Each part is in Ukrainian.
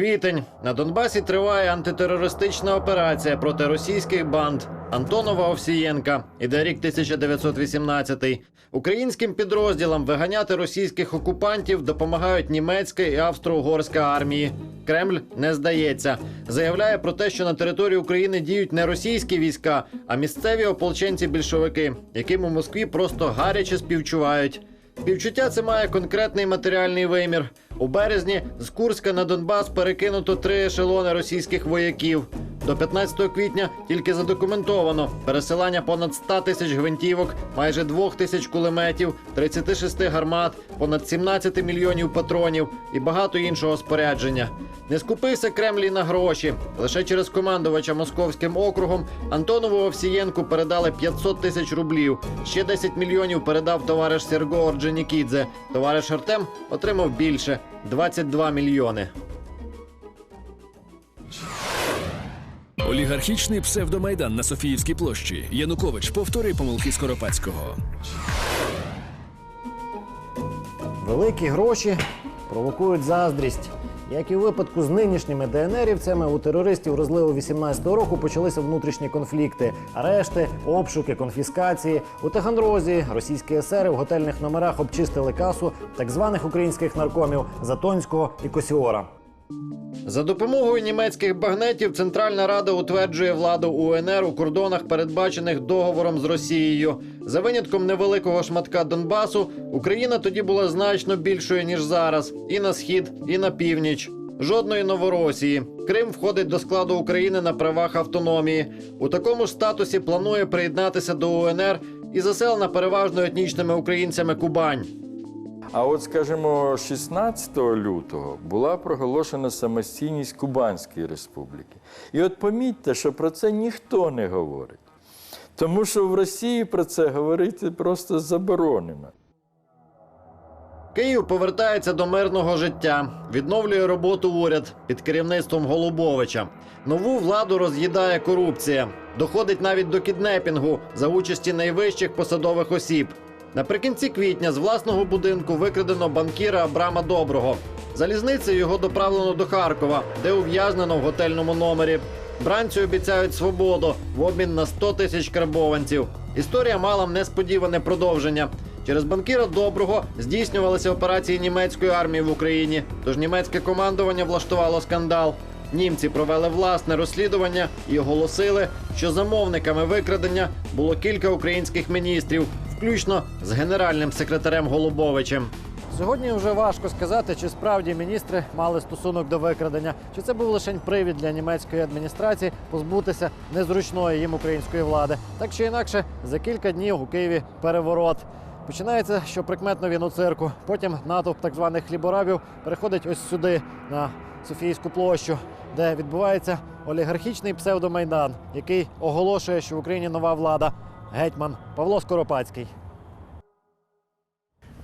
Квітень на Донбасі триває антитерористична операція проти російських банд Антонова Овсієнка. Іде рік 1918. Українським підрозділам виганяти російських окупантів допомагають німецька і австро-угорська армії. Кремль не здається. Заявляє про те, що на території України діють не російські війська, а місцеві ополченці-більшовики, яким у Москві просто гаряче співчувають. Співчуття це має конкретний матеріальний вимір. У березні з Курська на Донбас перекинуто три ешелони російських вояків. До 15 квітня тільки задокументовано пересилання понад 100 тисяч гвинтівок, майже 2 тисяч кулеметів, 36 гармат, понад 17 мільйонів патронів і багато іншого спорядження. Не скупився Кремль і на гроші. Лише через командувача московським округом Антонову Овсієнку передали 500 тисяч рублів. Ще 10 мільйонів передав товариш Серго Орджонікідзе. Товариш Артем отримав більше 22 мільйони. Олігархічний псевдомайдан на Софіївській площі. Янукович повторює помилки Скоропадського. Великі гроші провокують заздрість. Як і у випадку з нинішніми ДНРівцями, у терористів розливу 18-го року почалися внутрішні конфлікти, арешти, обшуки, конфіскації. У Таганрозі російські есери в готельних номерах обчистили касу так званих українських наркомів Затонського і Косіора. За допомогою німецьких багнетів Центральна Рада утверджує владу УНР у кордонах, передбачених договором з Росією. За винятком невеликого шматка Донбасу, Україна тоді була значно більшою ніж зараз, і на схід, і на північ. Жодної новоросії. Крим входить до складу України на правах автономії. У такому ж статусі планує приєднатися до УНР і заселена переважно етнічними українцями Кубань. А от, скажімо, 16 лютого була проголошена самостійність Кубанської республіки. І от помітьте, що про це ніхто не говорить. Тому що в Росії про це говорити просто заборонено. Київ повертається до мирного життя, відновлює роботу уряд під керівництвом Голубовича. Нову владу роз'їдає корупція. Доходить навіть до кіднепінгу за участі найвищих посадових осіб. Наприкінці квітня з власного будинку викрадено банкіра Абрама Доброго. Залізницею його доправлено до Харкова, де ув'язнено в готельному номері. Бранцю обіцяють свободу в обмін на 100 тисяч карбованців. Історія мала несподіване продовження. Через банкіра Доброго здійснювалися операції німецької армії в Україні. Тож німецьке командування влаштувало скандал. Німці провели власне розслідування і оголосили, що замовниками викрадення було кілька українських міністрів, включно з генеральним секретарем Голубовичем. Сьогодні вже важко сказати, чи справді міністри мали стосунок до викрадення, чи це був лише привід для німецької адміністрації позбутися незручної їм української влади. Так чи інакше, за кілька днів у Києві переворот. Починається, що прикметно він у цирку. Потім натовп так званих хліборавів переходить ось сюди, на Софійську площу, де відбувається олігархічний псевдомайдан, який оголошує, що в Україні нова влада. Гетьман Павло Скоропадський.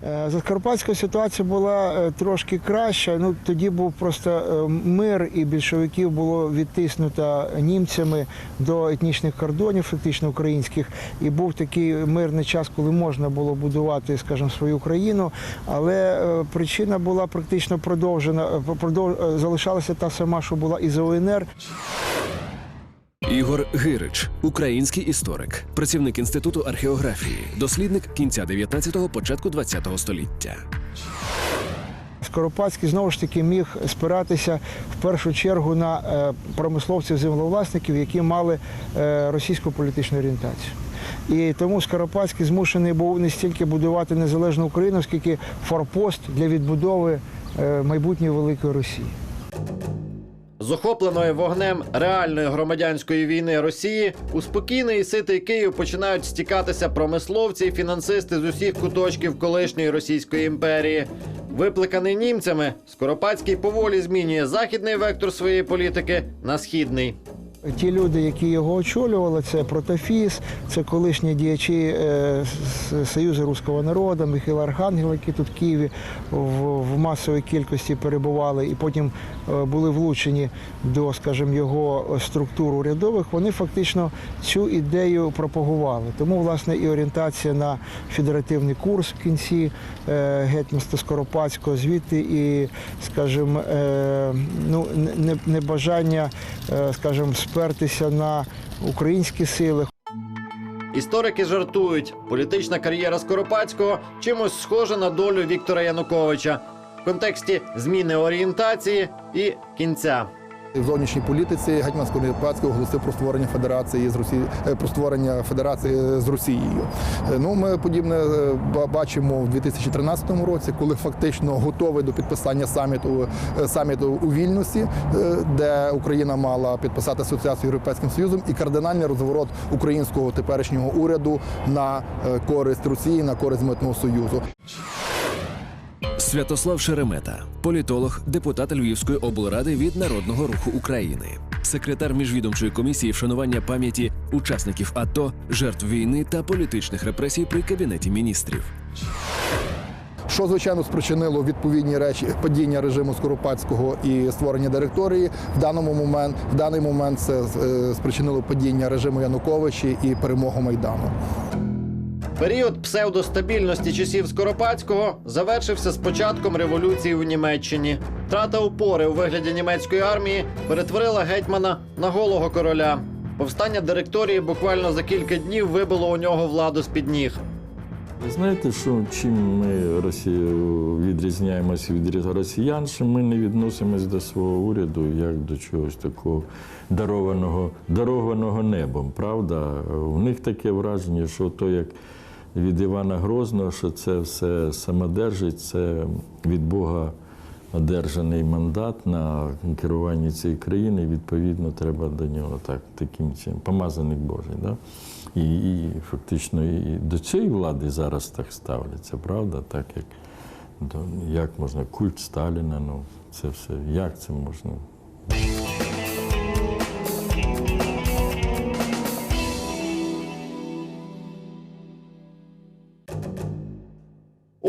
Е, За Скоропадською ситуація була е, трошки краща. Ну тоді був просто е, мир, і більшовиків було відтиснуто німцями до етнічних кордонів, фактично українських. І був такий мирний час, коли можна було будувати, скажімо, свою країну. Але причина була практично продовжена, продов- залишалася та сама, що була і за УНР. Ігор Гирич, український історик, працівник інституту археографії, дослідник кінця 19-го, початку 20-го століття. Скоропадський знову ж таки міг спиратися в першу чергу на е, промисловців землевласників, які мали е, російську політичну орієнтацію. І тому Скоропадський змушений був не стільки будувати незалежну Україну, скільки форпост для відбудови е, майбутньої великої Росії. З охопленої вогнем реальної громадянської війни Росії у спокійний і ситий Київ починають стікатися промисловці і фінансисти з усіх куточків колишньої Російської імперії. Випликаний німцями, Скоропадський поволі змінює західний вектор своєї політики на східний. Ті люди, які його очолювали, це Протофіс, це колишні діячі е, Союзу Руського народу, Михайло Архангел, які тут в Києві в, масовій кількості перебували і потім е, були влучені до, скажімо, його структур урядових. Вони фактично цю ідею пропагували. Тому, власне, і орієнтація на федеративний курс в кінці е, гетьманства Скоропадського, звідти і, скажімо, ну, не- не- небажання, скажімо, спертися на українські сили. Історики жартують, політична кар'єра Скоропадського чимось схожа на долю Віктора Януковича в контексті зміни орієнтації і кінця. В зовнішній політиці гетьман Скоропадський оголосив про створення федерації з Росії про створення федерації з Росією. Е, Ну ми подібне е, бачимо в 2013 році, коли фактично готовий до підписання саміту е, саміту у Вільнюсі, е, де Україна мала підписати асоціацію з Європейським Союзом, і кардинальний розворот українського теперішнього уряду на е, користь Росії, на користь митного союзу. Святослав Шеремета, політолог, депутат Львівської облради від Народного руху України, секретар міжвідомчої комісії вшанування пам'яті учасників АТО, жертв війни та політичних репресій при кабінеті міністрів. Що звичайно спричинило відповідні речі падіння режиму Скоропадського і створення директорії. В даному момент в даний момент це е, спричинило падіння режиму Януковича і перемогу майдану. Період псевдостабільності часів Скоропадського завершився з початком революції в Німеччині. Втрата опори у вигляді німецької армії перетворила гетьмана на голого короля. Повстання директорії буквально за кілька днів вибило у нього владу з під ніг. Ви знаєте, що чим ми Росію відрізняємося від росіян, що ми не відносимось до свого уряду як до чогось такого дарованого, дарованого небом. Правда, у них таке враження, що то як від Івана Грозного, що це все самодержить, це від Бога одержаний мандат на керування цієї країни, і, відповідно, треба до нього так, таким чином, помазаник Божий. Да? І, і фактично і до цієї влади зараз так ставляться, правда? Так як, як можна культ Сталіна, ну це все, як це можна?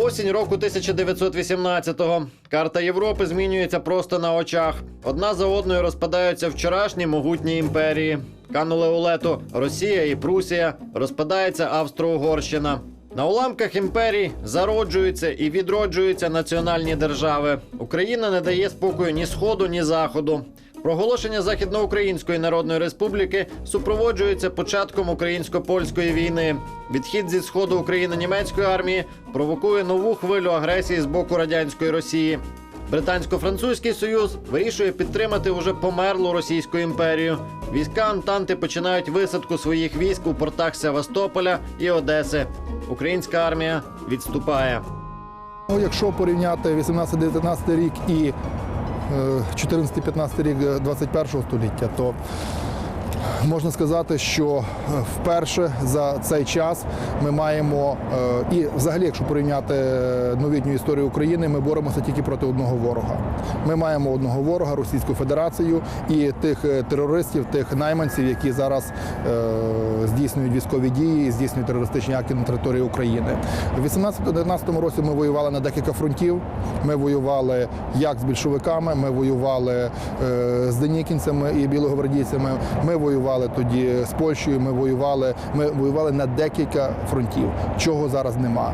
Осінь року 1918-го. Карта Європи змінюється просто на очах. Одна за одною розпадаються вчорашні могутні імперії. Канули у лету Росія і Прусія, розпадається Австро-Угорщина. На уламках імперій зароджуються і відроджуються національні держави. Україна не дає спокою ні сходу, ні заходу. Проголошення Західноукраїнської Народної Республіки супроводжується початком українсько-польської війни. Відхід зі сходу України німецької армії провокує нову хвилю агресії з боку радянської Росії. Британсько-французький союз вирішує підтримати уже померлу Російську імперію. Війська Антанти починають висадку своїх військ у портах Севастополя і Одеси. Українська армія відступає. Ну, якщо порівняти 18-19 рік і 14-15 рік 21 століття, то можна сказати, що е, вперше за цей час ми маємо, е, і взагалі, якщо порівняти е, новітню історію України, ми боремося тільки проти одного ворога. Ми маємо одного ворога Російську Федерацію і тих терористів, тих найманців, які зараз здійснюють військові дії, здійснюють терористичні акти на території України. У 18-19 році ми воювали на декілька фронтів. Ми воювали як з більшовиками, ми воювали з денікінцями і білогвардійцями. Ми воювали тоді з Польщею. Ми воювали, ми воювали на декілька фронтів, чого зараз нема.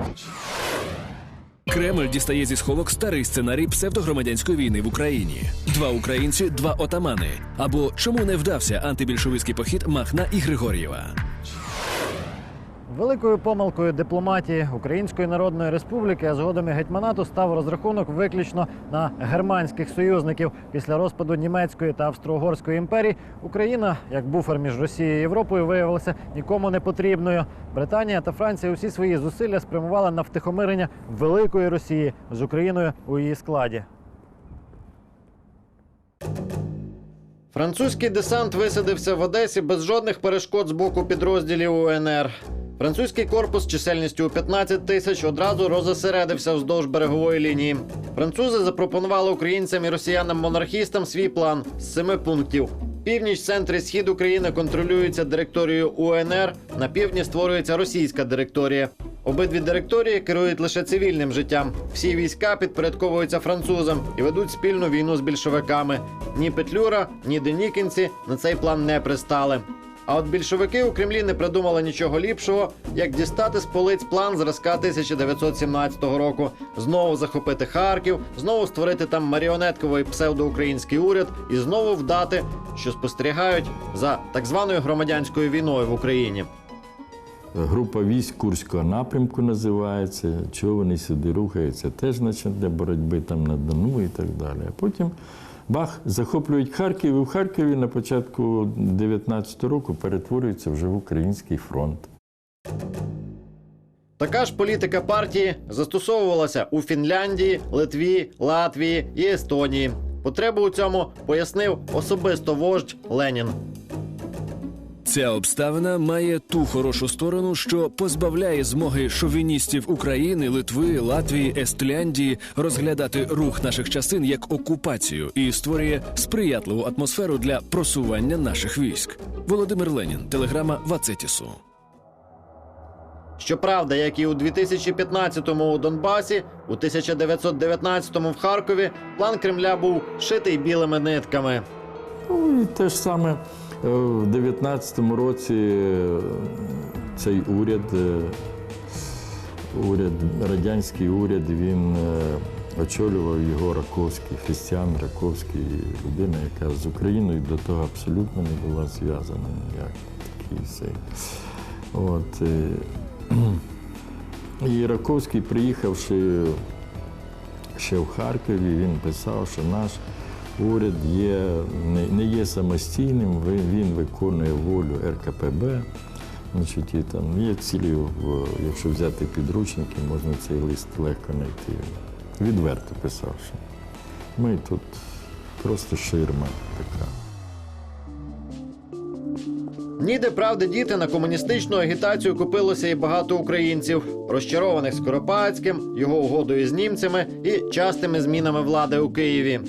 Кремль дістає зі сховок старий сценарій псевдогромадянської війни в Україні. Два українці, два отамани. Або чому не вдався антибільшовицький похід Махна і Григор'єва? Великою помилкою дипломатії Української Народної Республіки, а згодом і гетьманату став розрахунок виключно на германських союзників. Після розпаду німецької та австро-угорської імперій Україна, як буфер між Росією і Європою, виявилася нікому не потрібною. Британія та Франція усі свої зусилля спрямували на втихомирення великої Росії з Україною у її складі. Французький десант висадився в Одесі без жодних перешкод з боку підрозділів УНР. Французький корпус чисельністю у 15 тисяч одразу розосередився вздовж берегової лінії. Французи запропонували українцям і росіянам-монархістам свій план з семи пунктів. Північ, центр і схід України контролюються директорією УНР. На півдні створюється російська директорія. Обидві директорії керують лише цивільним життям. Всі війська підпорядковуються французам і ведуть спільну війну з більшовиками. Ні Петлюра, ні Денікінці на цей план не пристали. А от більшовики у Кремлі не придумали нічого ліпшого, як дістати з полиць план зразка 1917 року, знову захопити Харків, знову створити там маріонетковий псевдоукраїнський уряд і знову вдати, що спостерігають за так званою громадянською війною в Україні. Група військ Курського напрямку називається. Чого вони сюди рухаються? Теж значить для боротьби там на Дону і так далі. А потім бах, захоплюють Харків, і в Харкові на початку 19 року перетворюється вже в Український фронт. Така ж політика партії застосовувалася у Фінляндії, Литві, Латвії і Естонії. Потребу у цьому пояснив особисто вождь Ленін. Ця обставина має ту хорошу сторону, що позбавляє змоги шовіністів України, Литви, Латвії, Естляндії розглядати рух наших частин як окупацію і створює сприятливу атмосферу для просування наших військ. Володимир Ленін, телеграма Вацетісу. Щоправда, як і у 2015-му у Донбасі, у 1919-му в Харкові план Кремля був шитий білими нитками. Ну і те ж саме в 19-му році е, цей уряд, е, уряд, радянський уряд, він е, очолював його Раковський, Християн Раковський, людина, яка з Україною до того абсолютно не була зв'язана ніяк. Такий цей. От, е, і Раковський, приїхавши ще в Харкові, він писав, що наш уряд є, не, є самостійним, він виконує волю РКПБ. Значить, і там є цілі, якщо взяти підручники, можна цей лист легко знайти. Відверто писав, що ми тут просто ширма така. Ніде правди діти на комуністичну агітацію купилося і багато українців, розчарованих Скоропадським, його угодою з німцями і частими змінами влади у Києві.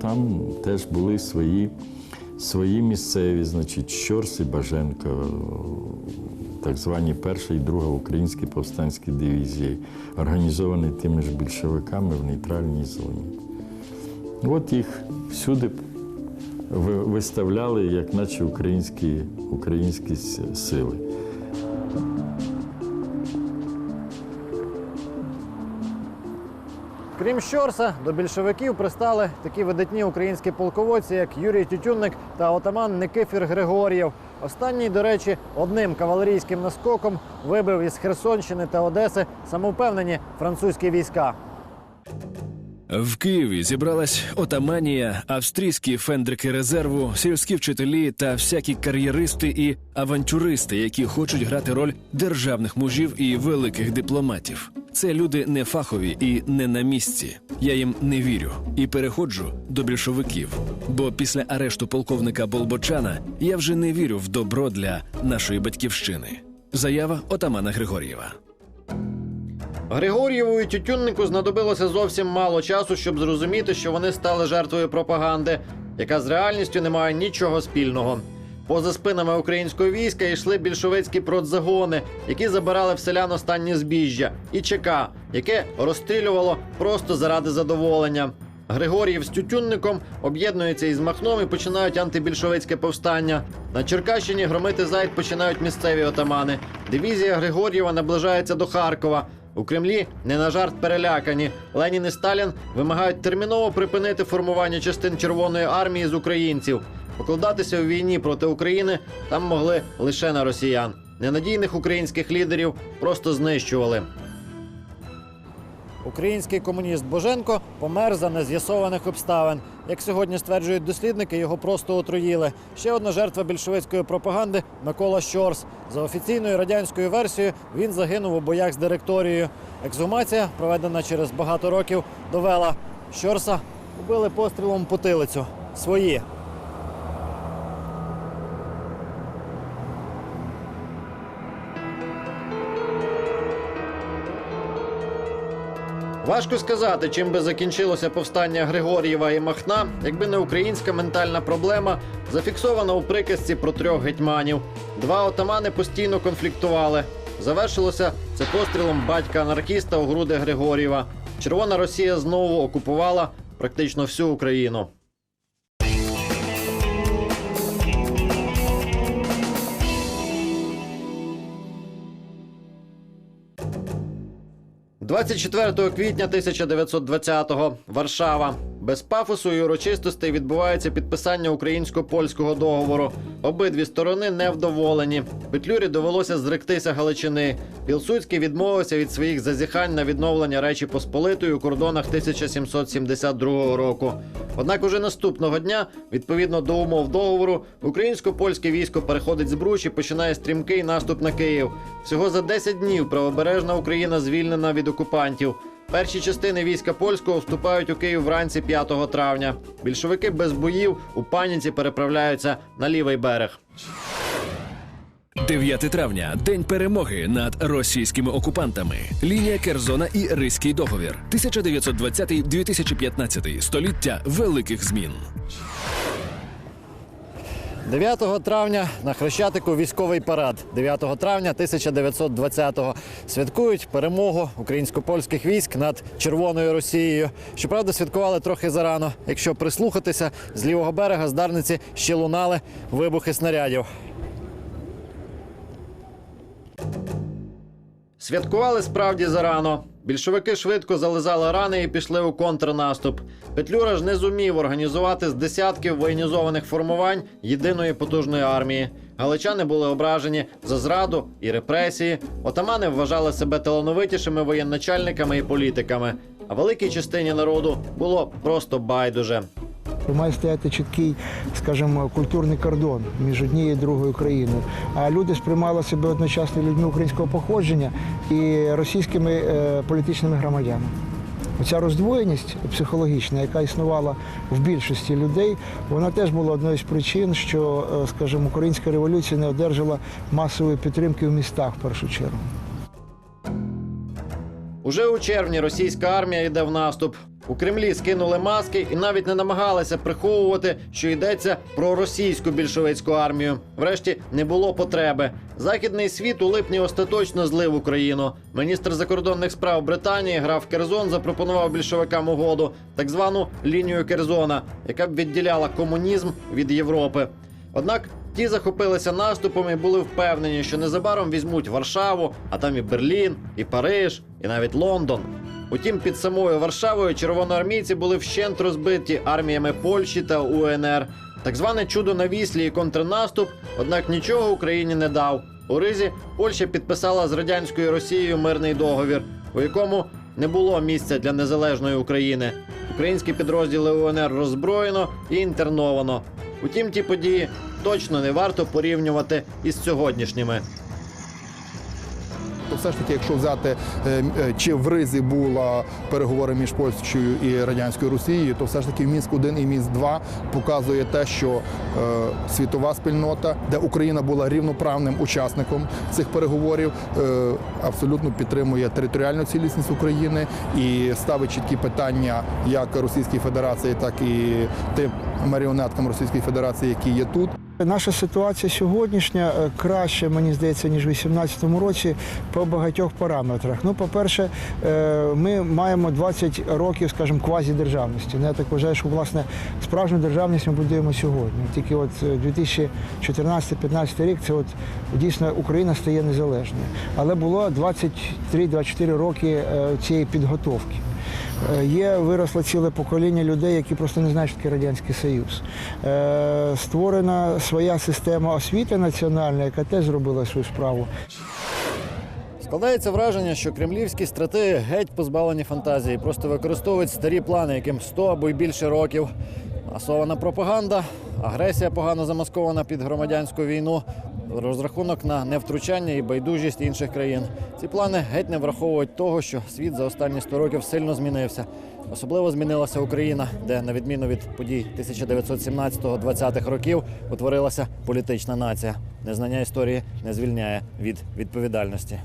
Там теж були свої, свої місцеві, значить, Щорс і Баженко, так звані перша і друга українські повстанські дивізії, організовані тими ж більшовиками в нейтральній зоні. От їх всюди виставляли, як наче українські, українські сили. Крім Щорса, до більшовиків пристали такі видатні українські полководці, як Юрій Тютюнник та отаман Никифір Григор'єв. Останній, до речі, одним кавалерійським наскоком вибив із Херсонщини та Одеси самовпевнені французькі війська. В Києві зібралась отаманія, австрійські фендрики резерву, сільські вчителі та всякі кар'єристи і авантюристи, які хочуть грати роль державних мужів і великих дипломатів. Це люди не фахові і не на місці. Я їм не вірю і переходжу до більшовиків. Бо після арешту полковника Болбочана я вже не вірю в добро для нашої батьківщини. Заява отамана Григор'єва. Григор'єву і Тютюннику знадобилося зовсім мало часу, щоб зрозуміти, що вони стали жертвою пропаганди, яка з реальністю не має нічого спільного. Поза спинами українського війська йшли більшовицькі продзагони, які забирали в селян останнє збіжжя, і ЧК, яке розстрілювало просто заради задоволення. Григоріїв з Тютюнником об'єднуються із Махном і починають антибільшовицьке повстання. На Черкащині громити зайд починають місцеві отамани. Дивізія Григор'єва наближається до Харкова. У Кремлі не на жарт перелякані. Ленін і Сталін вимагають терміново припинити формування частин Червоної армії з українців. Покладатися у війні проти України там могли лише на росіян. Ненадійних українських лідерів просто знищували. Український комуніст Боженко помер за нез'ясованих обставин. Як сьогодні стверджують дослідники, його просто отруїли. Ще одна жертва більшовицької пропаганди Микола Щорс. За офіційною радянською версією він загинув у боях з директорією. Ексгумація, проведена через багато років, довела Щорса убили пострілом потилицю. Свої. Важко сказати, чим би закінчилося повстання Григор'єва і Махна, якби не українська ментальна проблема, зафіксована у приказці про трьох гетьманів. Два отамани постійно конфліктували. Завершилося це пострілом батька анархіста у груди Григор'єва. Червона Росія знову окупувала практично всю Україну. – 24 квітня 1920-го Варшава. Без пафосу і урочистостей відбувається підписання українсько-польського договору. Обидві сторони невдоволені. Петлюрі довелося зректися Галичини. Пілсудський відмовився від своїх зазіхань на відновлення Речі Посполитої у кордонах 1772 року. Однак уже наступного дня, відповідно до умов договору, українсько-польське військо переходить з Бруч і починає стрімкий наступ на Київ. Всього за 10 днів правобережна Україна звільнена від окупантів. Перші частини війська польського вступають у Київ вранці 5 травня. Більшовики без боїв у паніці переправляються на лівий берег. 9 травня день перемоги над російськими окупантами. Лінія Керзона і Ризький договір. 1920-2015 століття великих змін. 9 травня на Хрещатику військовий парад. 9 травня 1920-го святкують перемогу українсько-польських військ над Червоною Росією. Щоправда, святкували трохи зарано. Якщо прислухатися, з лівого берега з Дарниці ще лунали вибухи снарядів. Святкували справді зарано. Більшовики швидко зализали рани і пішли у контрнаступ. Петлюра ж не зумів організувати з десятків воєнізованих формувань єдиної потужної армії. Галичани були ображені за зраду і репресії. Отамани вважали себе талановитішими воєначальниками і політиками. А великій частині народу було просто байдуже. Має стояти чіткий, скажімо, культурний кордон між однією і другою країною. А люди сприймали себе одночасно людьми українського походження і російськими е, політичними громадянами. Оця роздвоєність психологічна, яка існувала в більшості людей, вона теж була одною з причин, що, е, скажімо, українська революція не одержала масової підтримки в містах в першу чергу. Уже у червні російська армія йде в наступ. У Кремлі скинули маски і навіть не намагалися приховувати, що йдеться про російську більшовицьку армію. Врешті не було потреби. Західний світ у липні остаточно злив Україну. Міністр закордонних справ Британії граф Керзон запропонував більшовикам угоду, так звану лінію Керзона, яка б відділяла комунізм від Європи. Однак ті захопилися наступом і були впевнені, що незабаром візьмуть Варшаву, а там і Берлін, і Париж, і навіть Лондон. Утім, під самою Варшавою червоноармійці були вщент розбиті арміями Польщі та УНР. Так зване чудо на віслі і контрнаступ, однак нічого Україні не дав. У Ризі Польща підписала з радянською Росією мирний договір, у якому не було місця для незалежної України. Українські підрозділи УНР роззброєно і інтерновано. Утім, ті події точно не варто порівнювати із сьогоднішніми. Все ж таки, якщо взяти е, е, чи в Ризі була переговори між Польщею і радянською Росією, то все ж таки Мінськ 1 і Мінськ 2 показує те, що е, світова спільнота, де Україна була рівноправним учасником цих переговорів, абсолютно підтримує територіальну цілісність України і ставить чіткі питання як Російській Федерації, так і тим маріонеткам Російської Федерації, які є тут. Наша ситуація сьогоднішня е, краще, мені здається, ніж у 2018 році по багатьох параметрах. Ну, по-перше, е, ми маємо 20 років, скажімо, квазідержавності. Ну, Я так вважаю, що власне справжню державність ми будуємо сьогодні. Тільки от е, 2014-15 рік це от дійсно Україна стає незалежною. Але було 23-24 роки е, цієї підготовки. Е, Є виросло ціле покоління людей, які просто не знають, що таке Радянський Союз. Е, Створена своя система освіти національна, яка теж зробила свою справу. Складається враження, що кремлівські стратеги геть позбавлені фантазії, просто використовують старі плани, яким 100 або й більше років. Масована пропаганда, агресія погано замаскована під громадянську війну, розрахунок на невтручання і байдужість інших країн. Ці плани геть не враховують того, що світ за останні 100 років сильно змінився. Особливо змінилася Україна, де, на відміну від подій 1917-20-х років, утворилася політична нація. Незнання історії не звільняє від відповідальності.